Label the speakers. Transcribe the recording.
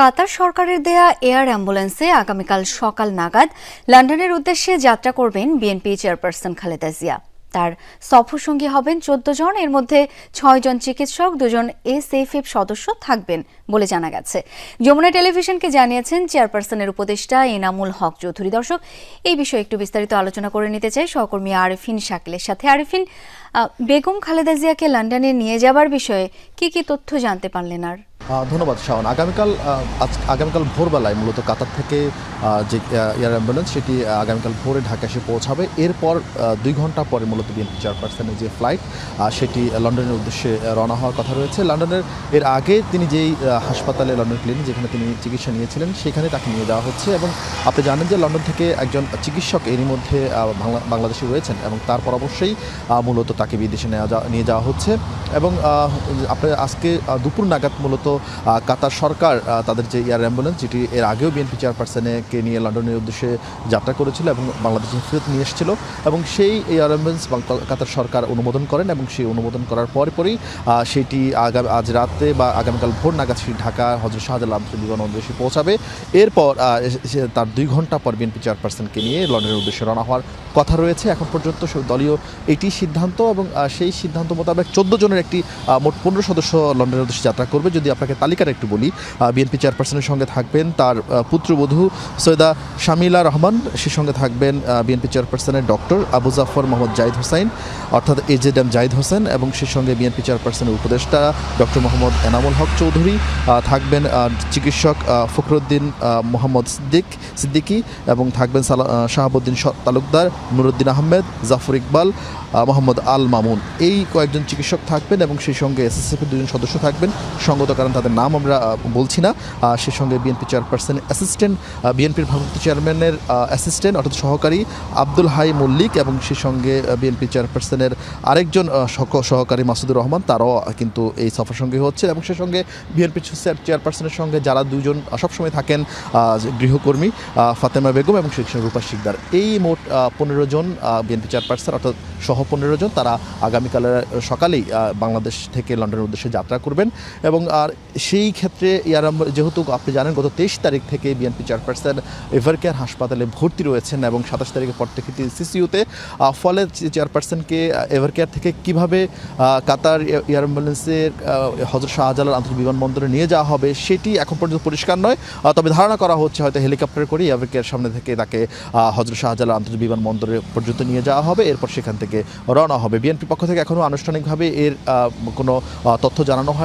Speaker 1: কাতার সরকারের দেয়া এয়ার অ্যাম্বুলেন্সে আগামীকাল সকাল নাগাদ লন্ডনের উদ্দেশ্যে যাত্রা করবেন বিএনপি চেয়ারপারসন খালেদা জিয়া। তার সফরসঙ্গী হবেন চোদ্দ জন, এর মধ্যে ছয় জন চিকিৎসক দুজন এসএফএফ সদস্য থাকবেন বলে জানা গেছে। যমুনা টেলিভিশনকে জানিয়েছেন চেয়ারপারসনের উপদেষ্টা এনামুল হক চৌধুরী। দর্শক, এই বিষয়ে একটু বিস্তারিত আলোচনা করে নিতে চাই। সহকর্মী আরিফিন শাকিলের সাথে। আরিফিন বেগম খালেদা জিয়াকে লন্ডনে নিয়ে যাবার বিষয়ে কি কি তথ্য জানতে পারলেন আর?
Speaker 2: ধন্যবাদ, শাওন। আগামীকাল আগামীকাল ভোরবেলায় মূলত কাতার থেকে যে এয়ার অ্যাম্বুলেন্স, সেটি আগামীকাল ভোরে ঢাকা এসে পৌঁছাবে। এরপর দুই ঘণ্টা পরে মূলত বিএনপি চেয়ারপারসনের যে ফ্লাইট সেটি লন্ডনের উদ্দেশ্যে রওনা হওয়ার কথা রয়েছে। লন্ডনের, এর আগে তিনি যেই হাসপাতালে, লন্ডন ক্লিনিক যেখানে তিনি চিকিৎসা নিয়েছিলেন, সেখানে তাকে নিয়ে যাওয়া হচ্ছে এবং আপনি জানেন যে লন্ডন থেকে একজন চিকিৎসক এরই মধ্যে বাংলাদেশে রয়েছেন এবং তার অবশ্যই মূলত তাকে বিদেশে নেওয়া নিয়ে যাওয়া হচ্ছে। এবং আপনার আজকে দুপুর নাগাদ মূলত কাতার সরকার তাদের যে এয়ার অ্যাম্বুলেন্স, যেটি এর আগেও বিএনপি চেয়ারপারসনকে নিয়ে লন্ডনের উদ্দেশ্যে যাত্রা করেছিল এবং বাংলাদেশে ফেরত নিয়ে এসেছিল, এবং সেই এয়ার অ্যাম্বুলেন্স কাতার সরকার অনুমোদন করেন এবং সেই অনুমোদন করার পরে পরেই সেটি আগামী আজ রাতে বা আগামীকাল ভোর নাগাদ সেটি ঢাকা হজরত শাহজালাল আন্তর্জাতিক বিমানবন্দরে পৌঁছাবে। এরপর তার দুই ঘণ্টা পর বিএনপি চেয়ারপারসনকে নিয়ে লন্ডনের উদ্দেশ্যে রওনা হওয়ার কথা রয়েছে। এখন পর্যন্ত দলীয় এটি সিদ্ধান্ত এবং সেই সিদ্ধান্ত মোতাবেক চোদ্দ জনের একটি মোট পনেরো সদস্য লন্ডনের উদ্দেশ্যে যাত্রা করবে। যদি আপনাকে তালিকাটা একটু বলি বিএনপি চেয়ারপারসনের সঙ্গে থাকবেন তার পুত্রবধূ সৈয়দা শামিলা রহমান, সে সঙ্গে থাকবেন বিএনপি চেয়ারপারসনের ডক্টর আবু জাফর মোহাম্মদ জাহিদ হোসাইন অর্থাৎ এজেড এম জাহিদ হোসেন এবং সে সঙ্গে বিএনপি চেয়ারপারসনের উপদেষ্টা ডক্টর মোহাম্মদ এনামুল হক চৌধুরী থাকবেন চিকিৎসক ফখরুদ্দিন মোহাম্মদ সিদ্দিক, সিদ্দিকী এবং থাকবেন শাহাবুদ্দিন তালুকদার, নুরুদ্দিন আহমেদ, জাফর ইকবাল মোহাম্মদ আল মামুন। এই কয়েকজন চিকিৎসক থাকবেন এবং সেই সঙ্গে এসএসএফের দুজন সদস্য থাকবেন। সঙ্গত কারণ তাদের নাম আমরা বলছি না। সেই সঙ্গে বিএনপি চেয়ারপারসন অ্যাসিস্ট্যান্ট বিএনপির ভারপ্রাপ্ত চেয়ারম্যানের অ্যাসিস্ট্যান্ট অর্থাৎ সহকারী আব্দুল হাই মল্লিক এবং সেই সঙ্গে বিএনপি চেয়ারপারসনের আরেকজন সহকারী মাসুদুর রহমান, তারাও কিন্তু এই সফর সঙ্গে হচ্ছে এবং সেই সঙ্গে বিএনপি চেয়ারপারসনের সঙ্গে যারা দুজন সবসময় থাকেন গৃহকর্মী ফাতেমা বেগম এবং সেই সঙ্গে রূপা শিকদার। এই মোট পনেরো জন বিএনপি চেয়ারপারসন অর্থাৎ সহ পনেরো জন, তারা আগামীকালের সকালেই বাংলাদেশ থেকে লন্ডনের উদ্দেশ্যে যাত্রা করবেন। এবং আর সেই ক্ষেত্রে ইয়ারাম যেহেতু আপনি জানেন, গত তেইশ তারিখ থেকে বিএনপি চেয়ারপারসন এভারকেয়ার হাসপাতালে ভর্তি রয়েছেন এবং সাতাশ তারিখের পর থেকে সিসিউতে ফলে চেয়ারপারসনকে এভারকেয়ার থেকে কীভাবে কাতার এয়ার অ্যাম্বুলেন্সের হজরত শাহজালাল আন্তর্জাতিক বিমানবন্দরে নিয়ে যাওয়া হবে সেটি এখন পর্যন্ত পরিষ্কার নয়। তবে ধারণা করা হচ্ছে হয়তো হেলিকপ্টার করে এভারকেয়ার সামনে থেকে তাকে হজরত শাহজালাল আন্তর্জাতিক বিমানবন্দরে পর্যন্ত নিয়ে যাওয়া হবে। এরপর সেখান থেকে রওনা হবে। বিএনপি পক্ষ থেকে এখনও আনুষ্ঠানিকভাবে এর কোনো তথ্য জানানো হয়